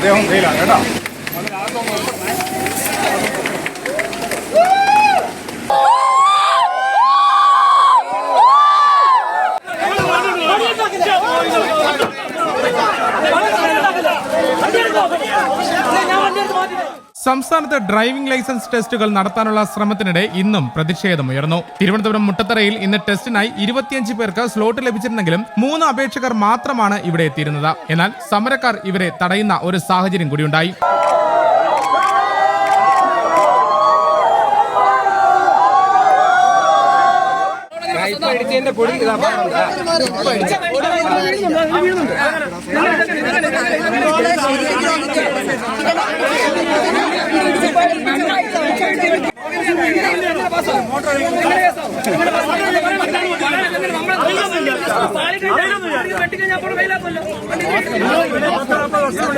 അദ്ദേഹം ഫെയിലാണ് കേട്ടോ സംസ്ഥാനത്ത് ഡ്രൈവിംഗ് ലൈസൻസ് ടെസ്റ്റുകൾ നടത്താനുള്ള ശ്രമത്തിനിടെ ഇന്നും പ്രതിഷേധമുയർന്നു തിരുവനന്തപുരം മുട്ടത്തറയിൽ ഇന്ന് ടെസ്റ്റിനായി ഇരുപത്തിയഞ്ച് പേർക്ക് സ്ലോട്ട് ലഭിച്ചിരുന്നെങ്കിലും മൂന്ന് അപേക്ഷകർ മാത്രമാണ് ഇവിടെ എത്തിയിരുന്നത്. എന്നാൽ സമരക്കാർ ഇവരെ തടയുന്ന ഒരു സാഹചര്യം കൂടിയുണ്ടായി.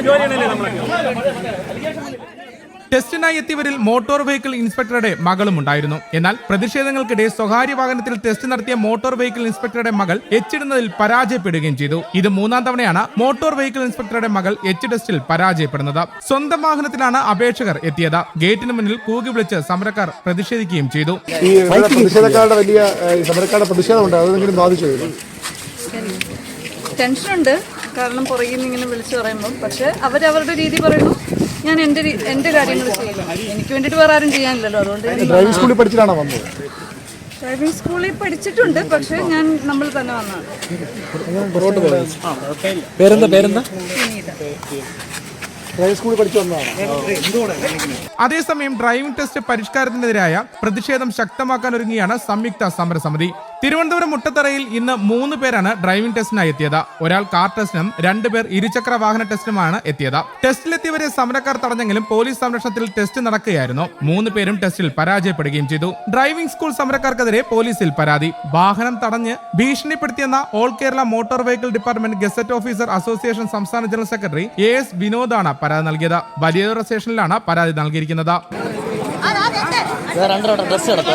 ജോലിയാണല്ലേ നമ്മളൊക്കെ ടെസ്റ്റിനായി എത്തിയവരിൽ മോട്ടോർ വെഹിക്കിൾ ഇൻസ്പെക്ടറുടെ മകളും ഉണ്ടായിരുന്നു. എന്നാൽ പ്രതിഷേധങ്ങൾക്കിടെ സ്വകാര്യ വാഹനത്തിൽ ടെസ്റ്റ് നടത്തിയ മോട്ടോർ വെഹിക്കിൾ ഇൻസ്പെക്ടറുടെ മകൾ എച്ചിടുന്നതിൽ പരാജയപ്പെടുകയും ചെയ്തു. ഇത് മൂന്നാം തവണയാണ് മോട്ടോർ വെഹിക്കിൾ ഇൻസ്പെക്ടറുടെ മകൾ എച്ച് ടെസ്റ്റിൽ പരാജയപ്പെടുന്നത്. സ്വന്തം വാഹനത്തിലാണ് അപേക്ഷകർ എത്തിയത്. ഗേറ്റിന് മുന്നിൽ കൂകി വിളിച്ച് സമരക്കാർ പ്രതിഷേധിക്കുകയും ചെയ്തു. ഈ പ്രതിഷേധക്കാരുടെ വലിയ സമരക്കാരുടെ പ്രതിഷേധമുണ്ട്. അതെങ്കിലും ബാധിച്ചു ടെൻഷനുണ്ട്. കാരണം പുറകിൽ നിന്ന് ഇങ്ങനെ വിളിച്ചു പറയുമ്പോൾ പക്ഷെ അവരവരുടെ രീതി പറയുന്നു. ഞാൻ എന്റെ എന്റെ എന്റെ കാര്യങ്ങൾ ചെയ്യുന്നു എനിക്ക് വേണ്ടിട്ട് വേറെ ആരും ചെയ്യാനില്ലല്ലോ. അതുകൊണ്ട് ഡ്രൈവിംഗ് സ്കൂളിൽ പഠിച്ചിട്ടാണോ വന്നത്? ഡ്രൈവിംഗ് സ്കൂളിൽ പഠിച്ചിട്ടുണ്ട്. പക്ഷെ ഞാൻ നമ്മൾ തന്നെ വന്നതാണ്. പേരെന്താ പേരെന്താ? അതേസമയം ഡ്രൈവിംഗ് ടെസ്റ്റ് പരിഷ്കാരത്തിനെതിരായ പ്രതിഷേധം ശക്തമാക്കാൻ ഒരുങ്ങിയാണ് സംയുക്ത സമരസമിതി. തിരുവനന്തപുരം മുട്ടത്തറയിൽ ഇന്ന് മൂന്ന് പേരാണ് ഡ്രൈവിംഗ് ടെസ്റ്റിനായി എത്തിയത്. ഒരാൾ കാർ ടെസ്റ്റിനും രണ്ടുപേർ ഇരുചക്ര വാഹന ടെസ്റ്റിനുമാണ് എത്തിയത്. ടെസ്റ്റിലെത്തിയവരെ സമരക്കാർ തടഞ്ഞെങ്കിലും പോലീസ് സംരക്ഷണത്തിൽ ടെസ്റ്റ് നടക്കുകയായിരുന്നു. മൂന്ന് പേരും ടെസ്റ്റിൽ പരാജയപ്പെടുകയും ചെയ്തു. ഡ്രൈവിംഗ് സ്കൂൾ സമരക്കാർക്കെതിരെ പോലീസിൽ പരാതി. വാഹനം തടഞ്ഞ് ഭീഷണിപ്പെടുത്തിയെന്ന all Kerala motor vehicle department gazette officer association സംസ്ഥാന ജനറൽ സെക്രട്ടറി എ എസ് വിനോദാണ് പരാതി നൽകിയത്. വലിയ സ്റ്റേഷനിലാണ് പരാതി നൽകിയിരിക്കുന്നത്. രണ്ടരോടെ ഡ്രസ് എടുത്തോ